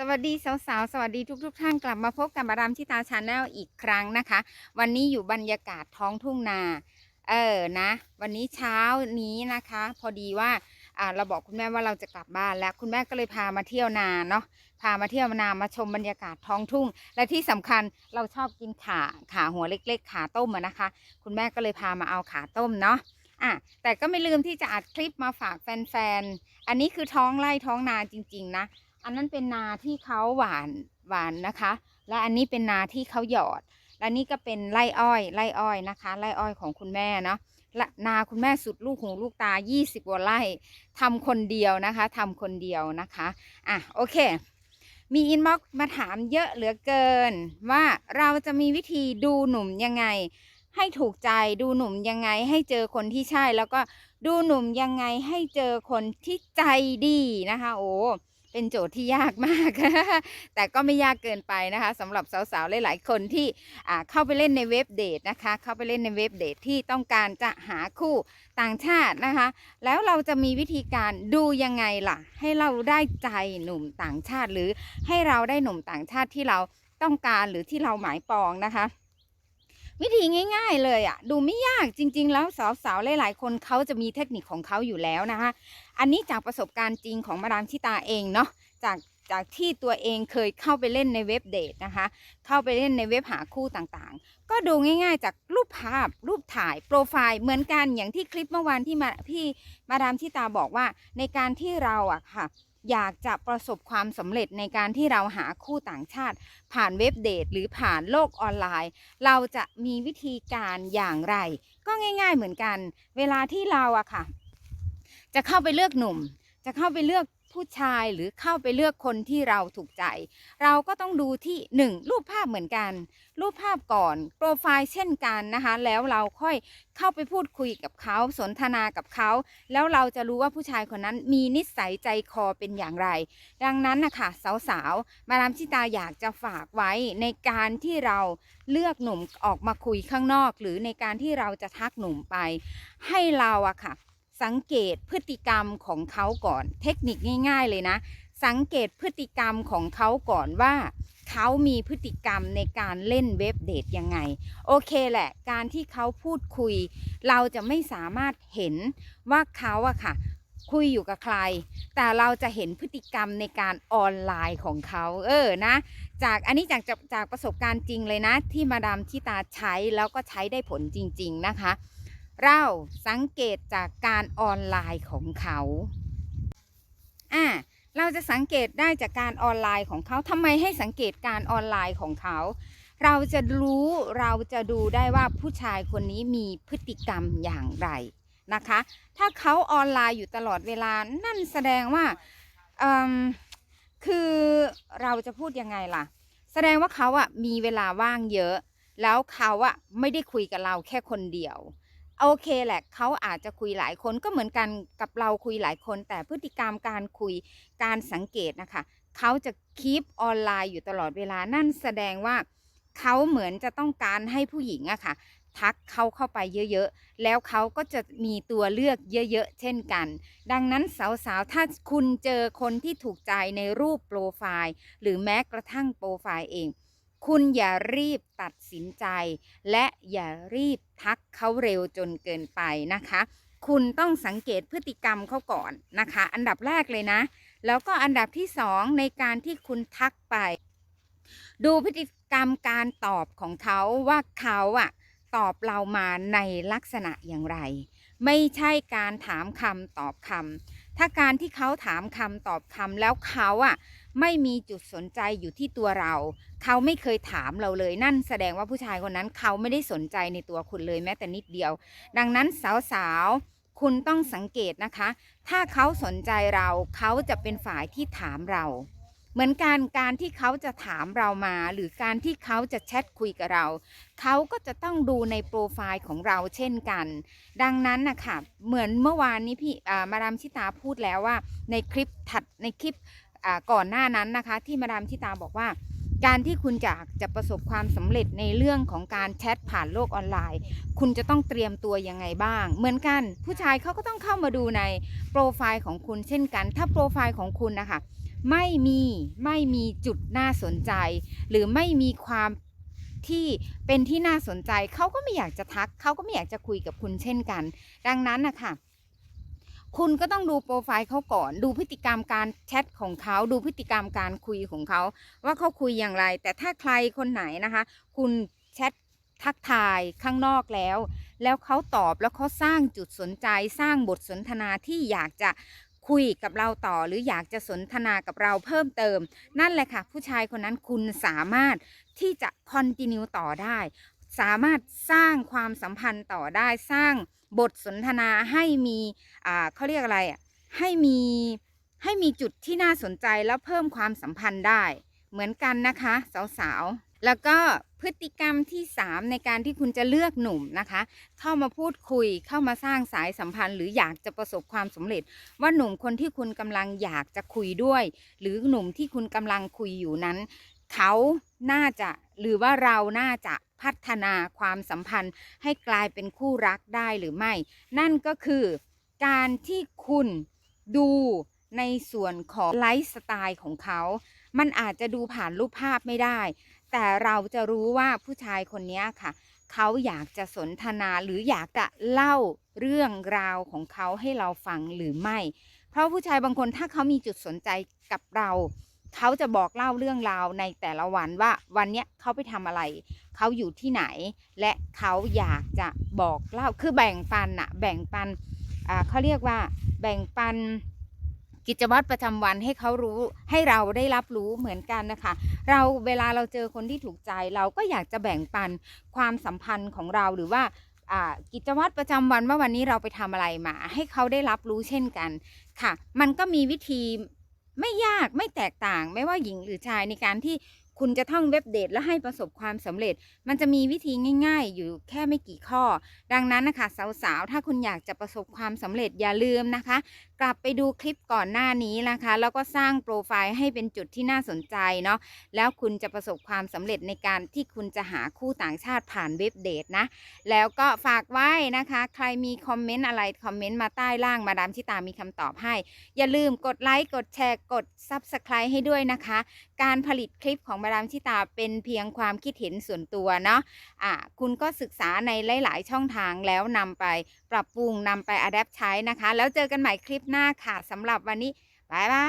สวัสดีสาวๆ สวัสดีทุกๆท่านกลับมาพบกับมาดามชิตาชาแนลอีกครั้งนะคะ วันนี้อยู่บรรยากาศท้องทุ่งนา เออนะ วันนี้เช้านี้นะคะ พอดีว่าอ่าเราบอกคุณแม่ว่าเราจะกลับบ้านแล้วคุณแม่ก็เลยพามาเที่ยวนาเนาะพามาเที่ยวนามาชมบรรยากาศท้องทุ่ง และที่สำคัญเราชอบกินขาขาหัวเล็ก ๆ ขาต้มนะคะ คุณแม่ก็เลยพามาเอาขาต้มเนาะอะแต่ก็ไม่ลืมที่จะอัดคลิปมาฝากแฟนๆ อันนี้คือท้องไร่ท้องนาจริง ๆ นะ อันนั้นเป็นนาที่เขาหวานหวานนะคะ และอันนี้เป็นนาที่เขาหยอด และนี่ก็เป็นไร่อ้อยไร่อ้อยนะคะ ไร่อ้อยของคุณแม่เนาะและนาคุณแม่สุดลูกหูลูกตา 20กว่าไร่ทำคนเดียวนะคะทำคนเดียวนะคะอะโอเค มีอินบ็อกซ์มาถามเยอะเหลือเกิน ว่าเราจะมีวิธีดูหนุ่มยังไง ให้ถูกใจดูหนุ่มยังไงให้เจอคนที่ใช่ แล้วก็ดูหนุ่มยังไงให้เจอคนที่ใจดีนะคะ โอ้ เป็นโจทย์ที่ยากมาก แต่ก็ไม่ยากเกินไปนะคะสำหรับสาวๆ หลายๆ คนที่เข้าไปเล่นในเว็บเดทนะคะ เข้าไปเล่นในเว็บเดทที่ต้องการจะหาคู่ต่างชาตินะคะ แล้วเราจะมีวิธีการดูยังไงล่ะ ให้เราได้ใจหนุ่มต่างชาติ หรือให้เราได้หนุ่มต่างชาติที่เราต้องการหรือที่เราหมายปองนะคะ วิธีง่าย ๆ เลยอะ่ะ ดูไม่ยากจริง ๆ แล้วสาวๆหลายๆคนเขาจะมีเทคนิคของเขาอยู่แล้วนะคะ อันนี้จากประสบการณ์จริงของมาดามชิตาเองเนาะจากจากที่ตัวเองเคยเข้าไปเล่นในเว็บเดทนะคะ เข้าไปเล่นในเว็บหาคู่ต่างๆ ก็ดูง่ายๆ จากรูปภาพ รูปถ่าย โปรไฟล์ เหมือนกันอย่างที่คลิปเมื่อวานที่มาพี่มาดามชิตาบอกว่าในการที่เราอะค่ะ อยากจะประสบความสำเร็จในการที่เราหาคู่ต่างชาติ ผ่านเว็บเดทหรือผ่านโลกออนไลน์ เราจะมีวิธีการอย่างไร ก็ง่าย ๆเหมือนกัน เวลาที่เราอะค่ะ จะเข้าไปเลือกหนุ่ม จะเข้าไปเลือก ผู้ชายหรือเข้าไปเลือกคนที่เราถูกใจ เราก็ต้องดูที่หนึ่งรูปภาพเหมือนกัน รูปภาพก่อนโปรไฟล์เช่นกันนะคะ แล้วเราค่อยเข้าไปพูดคุยกับเขาสนทนากับเขา แล้วเราจะรู้ว่าผู้ชายคนนั้นมีนิสัยใจคอเป็นอย่างไร ดังนั้นนะคะสาวๆ มาดามชิตาอยากจะฝากไว้ในการที่เราเลือกหนุ่มออกมาคุยข้างนอก หรือในการที่เราจะทักหนุ่มไป ให้เราอะค่ะ สังเกตพฤติกรรมของเขาก่อน เทคนิคง่าย ๆ เลยนะ สังเกตพฤติกรรมของเขาก่อนว่า เขามีพฤติกรรมในการเล่นเว็บเดทยังไง โอเคแหละ การที่เขาพูดคุย เราจะไม่สามารถเห็นว่าเขาอะค่ะคุยอยู่กับใคร แต่เราจะเห็นพฤติกรรมในการออนไลน์ของเขา เออ นะ จากอันนี้จากจากจากประสบการณ์จริงเลยนะ ที่มาดามที่ตาใช้แล้วก็ใช้ได้ผลจริง ๆ นะคะ เราสังเกตจากการออนไลน์ของเขาอ่าเราจะสังเกตได้จากการออนไลน์ของเขาทำไมให้สังเกตการออนไลน์ของเขา เราจะรู้เราจะดูได้ว่าผู้ชายคนนี้มีพฤติกรรมอย่างไรนะคะ ถ้าเขาออนไลน์อยู่ตลอดเวลา นั่นแสดงว่าคือเราจะพูดยังไงล่ะ แสดงว่าเขาอะมีเวลาว่างเยอะ แล้วเขาอะไม่ได้คุยกับเราแค่คนเดียว โอเคแหละเขาอาจจะคุยหลายคนก็เหมือนกันกับเราคุยหลายคน แต่พฤติกรรมการคุยการสังเกตนะคะเขาจะคีปออนไลน์อยู่ตลอดเวลานั่นแสดงว่าเขาเหมือนจะต้องการให้ผู้หญิงอะค่ะ ทักเขาเข้าไปเยอะๆ แล้วเขาก็จะมีตัวเลือกเยอะๆ เช่นกัน ดังนั้นสาวๆ ถ้าคุณเจอคนที่ถูกใจในรูปโปรไฟล์ หรือแม้กระทั่งโปรไฟล์เอง คุณอย่ารีบตัดสินใจ และอย่ารีบทักเขาเร็วจนเกินไปนะคะ คุณต้องสังเกตพฤติกรรมเขาก่อนนะคะ อันดับแรกเลยนะ แล้วก็อันดับที่สองในการที่คุณทักไป ดูพฤติกรรมการตอบของเขาว่าเขาอะตอบเรามาในลักษณะอย่างไร ไม่ใช่การถามคำตอบคำถ้าการที่เขาถามคำตอบคำแล้วเขาอะ ไม่มีจุดสนใจอยู่ที่ตัวเรา เขาไม่เคยถามเราเลย นั่นแสดงว่าผู้ชายคนนั้นเขาไม่ได้สนใจในตัวคุณเลยแม้แต่นิดเดียว ดังนั้นสาวๆ คุณต้องสังเกตนะคะ ถ้าเขาสนใจเราเขาจะเป็นฝ่ายที่ถามเรา เหมือนการการที่เขาจะถามเรามา หรือการที่เขาจะแชทคุยกับเรา เขาก็จะต้องดูในโปรไฟล์ของเราเช่นกัน ดังนั้นนะคะเหมือนเมื่อวานนี้พี่มาดามชิตาพูดแล้วว่า ในคลิปถัดในคลิป ก่อนหน้านั้นนะคะ ที่มาดามชิตาบอกว่า การที่คุณอยากจะประสบความสำเร็จในเรื่องของการแชทผ่านโลกออนไลน์ คุณจะต้องเตรียมตัวยังไงบ้าง เหมือนกันผู้ชายเขาก็ต้องเข้ามาดูในโปรไฟล์ของคุณเช่นกัน ถ้าโปรไฟล์ของคุณนะคะไม่มีไม่มีจุดน่าสนใจ หรือไม่มีความที่เป็นที่น่าสนใจ เขาก็ไม่อยากจะทัก เขาก็ไม่อยากจะคุยกับคุณเช่นกัน ดังนั้นนะคะ คุณก็ต้องดูโปรไฟล์เขาก่อน ดูพฤติกรรมการแชทของเขา ดูพฤติกรรมการคุยของเขา ว่าเขาคุยอย่างไร แต่ถ้าใครคนไหนนะคะ คุณแชททักทายข้างนอกแล้ว แล้วเขาตอบแล้วเขาสร้างจุดสนใจ สร้างบทสนทนาที่อยากจะคุยกับเราต่อหรืออยากจะสนทนากับเราเพิ่มเติม นั่นแหละค่ะ ผู้ชายคนนั้นคุณสามารถที่จะคอนติเนียต่อได้ สามารถสร้างความสัมพันธ์ต่อได้สร้าง บทสนทนาให้มีอ่าเขาเรียกอะไรอะให้มีให้มีจุดที่น่าสนใจแล้วเพิ่มความสัมพันธ์ได้ เหมือนกันนะคะ สาวๆ แล้วก็พฤติกรรมที่ 3 ในการที่คุณจะเลือกหนุ่มนะคะ เข้ามาพูดคุยเข้ามาสร้างสายสัมพันธ์ หรืออยากจะประสบความสำเร็จ ว่าหนุ่มคนที่คุณกำลังอยากจะคุยด้วย หรือหนุ่มที่คุณกำลังคุยอยู่นั้น เขาน่าจะหรือว่าเราน่าจะพัฒนาความสัมพันธ์ให้กลายเป็นคู่รักได้หรือไม่ นั่นก็คือการที่คุณดูในส่วนของไลฟ์สไตล์ของเขา มันอาจจะดูผ่านรูปภาพไม่ได้ แต่เราจะรู้ว่าผู้ชายคนนี้ค่ะ เขาอยากจะสนทนาหรืออยากจะเล่าเรื่องราวของเขาให้เราฟังหรือไม่ เพราะผู้ชายบางคนถ้าเขามีจุดสนใจกับเรา เขาจะบอกเล่าเรื่องราวในแต่ละวันว่าวันเนี้ยเขาไปทำอะไร เขาอยู่ที่ไหน และเขาอยากจะบอกเล่าคือแบ่งปันอะแบ่งปันอ่าเขาเรียกว่าแบ่งปันกิจวัตรประจำวันให้เขารู้ให้เราได้รับรู้เหมือนกันนะคะ เราเวลาเราเจอคนที่ถูกใจเราก็อยากจะแบ่งปันความสัมพันธ์ของเราหรือว่าอ่ากิจวัตรประจำวันว่าวันนี้เราไปทำอะไรมา ให้เขาได้รับรู้เช่นกันค่ะ มันก็มีวิธี ไม่ยากไม่แตกต่างไม่ว่าหญิงหรือชายในการที่ คุณจะท่องเว็บเดทแล้วให้ประสบความสำเร็จ มันจะมีวิธีง่าย ๆ อยู่แค่ไม่กี่ข้อ ดังนั้นนะคะสาวๆ ถ้าคุณอยากจะประสบความสำเร็จอย่าลืมนะคะ กลับไปดูคลิปก่อนหน้านี้นะคะ แล้วก็สร้างโปรไฟล์ให้เป็นจุดที่น่าสนใจเนาะแล้วคุณจะประสบความสำเร็จในการที่คุณจะหาคู่ต่างชาติผ่านเว็บเดทนะ แล้วก็ฝากไว้นะคะ ใครมีคอมเมนต์อะไรคอมเมนต์มาใต้ล่างมาดามชิตามีคำตอบให้ อย่าลืมกดไลค์กดแชร์กด Subscribe ให้ด้วยนะคะ การผลิตคลิปของมาดามชิตาเป็นเพียงความคิดเห็นส่วนตัวเนาะอะคุณก็ศึกษาในหลาย ๆ ช่องทางแล้วนำไปปรับปรุงนำไปอัดแอปใช้นะคะ แล้วเจอกันใหม่คลิปหน้าค่ะสำหรับวันนี้บายบาย